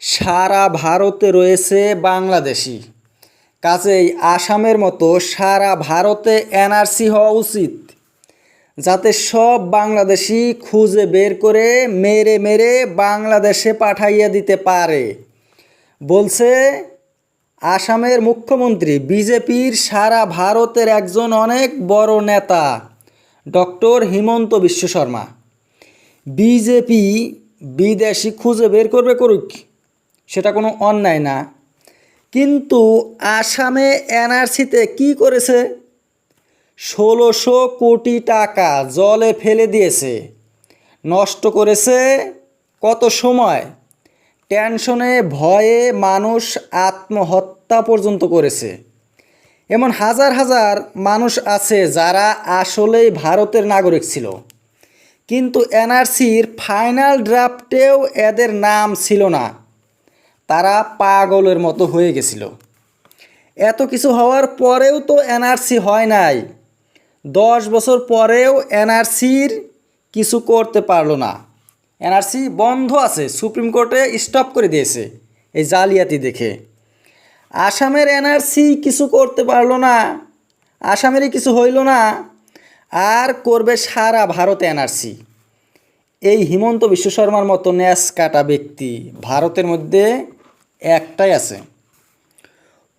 সারা ভারতে রয়েছে বাংলাদেশি। কাজেই আসামের মতো সারা ভারতে এনআরসি হওয়া উচিত। যাতে সব বাংলাদেশি খুঁজে বের করে মেরে মেরে বাংলাদেশে পাঠাইয়া দিতে পারে। বলছে, আসামের মুখ্যমন্ত্রী, বিজেপির সারা ভারতের একজন অনেক বড় নেতা, ডক্টর হিমন্ত বিশ্ব শর্মা। বিজেপি বিদেশি খুঁজে বের করবে করুক। সেটা কোনো অন্যায় না। কিন্তু আসামে এনআরসিতে কি করেছে? ষোলোশো কোটি টাকা জলে ফেলে দিয়েছে। নষ্ট করেছে কত সময়? টেনশনে, ভয়ে মানুষ আত্মহত্যা পর্যন্ত করেছে। এমন হাজার হাজার মানুষ আছে যারা আসলেই ভারতের নাগরিক ছিল। কিন্তু এনআরসির ফাইনাল ড্রাফটেও এদের নাম ছিল না। তারা পাগলের মতো হয়ে গেছিল। এত কিছু হওয়ার পরেও তো এনআরসি হয় নাই। দশ বছর পরেও এনআরসির কিছু করতে পারল না। এনআরসি বন্ধ আছে, সুপ্রিম কোর্টে স্টপ করে দিয়েছে এই জালিয়াতি দেখে। আসামের এনআরসি কিছু করতে পারল না, আসামেরই কিছু হইল না, আর করবে সারা ভারতে এনআরসি। এই হিমন্ত বিশ্ব শর্মার মতো ন্যাস কাটা ব্যক্তি ভারতের মধ্যে একটাই আছে।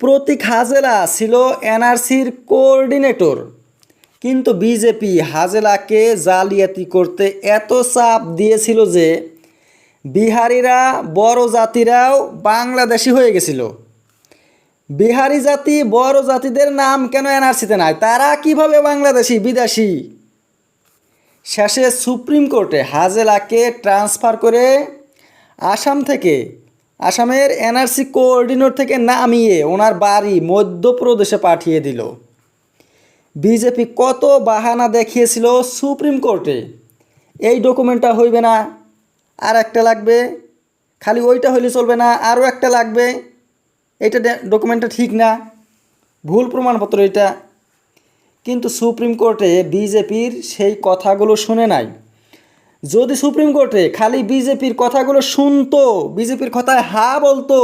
প্রতীক হাজেলা ছিল এনআরসির কোঅর্ডিনেটর, কিন্তু বিজেপি হাজেলাকে জালিয়াতি করতে এত চাপ দিয়েছিল যে বিহারিরা বড় জাতিরাও বাংলাদেশি হয়ে গেছিল। বিহারি জাতি বড় জাতিদের নাম কেন এনআরসিতে নাই? তারা কীভাবে বাংলাদেশি, বিদেশি? শেষে সুপ্রিম কোর্টে হাজেলাকে ট্রান্সফার করে আসাম থেকে আসামের এনআরসি কোঅর্ডিনেটর থেকে নামিয়ে ওনার বাড়ি মধ্যপ্রদেশে পাঠিয়ে দিল। বিজেপি কত বাহানা দেখিয়েছিল সুপ্রিম কোর্টে। এই ডকুমেন্টটা হইবে না, আর একটা লাগবে। খালি ওইটা হইলে চলবে না, আরও একটা লাগবে। এইটা ডকুমেন্টটা ঠিক না, ভুল প্রমাণপত্র এটা। কিন্তু সুপ্রিম কোর্টে বিজেপির সেই কথাগুলো শুনে নাই। যদি সুপ্রিম কোর্টে খালি বিজেপির কথাগুলো শুনতো, বিজেপির কথায় হা বলতো,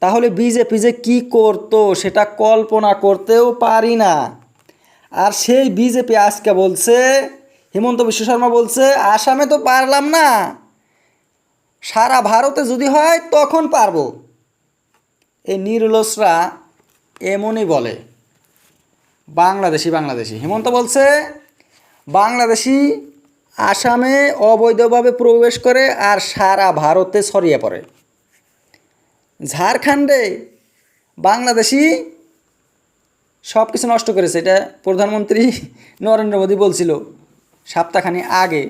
তাহলে বিজেপি যে কি করতো সেটা কল্পনা করতেও পারি না। আর সেই বিজেপি আজকে বলছে, হিমন্ত বিশ্ব শর্মা বলছে, আসামে তো পারলাম না। সারা ভারতে যদি হয় তখন পারব। এই নির্লসরা এমনই বলে। বাংলাদেশি বাংলাদেশি। হিমন্ত বলছে, বাংলাদেশি আসামে অবৈধভাবে প্রবেশ করে আর সারা ভারতে ছড়িয়ে পড়ে। ঝাড়খণ্ডে বাংলাদেশি সব কিছু নষ্ট করেছে। এটা প্রধানমন্ত্রী নরেন্দ্র মোদী বলছিল সপ্তাহখানি আগে।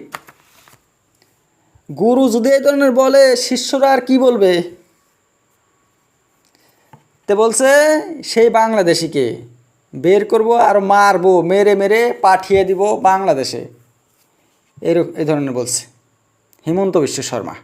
গুরু যদি এই ধরনের বলে, শিষ্যরা আর কি বলবে? তে বলছে, সেই বাংলাদেশিকে বের করব আর মারবো, মেরে মেরে পাঠিয়ে দিব বাংলাদেশে। এই ধরনের বলছে। হিমন্ত বিশ্ব শর্মা।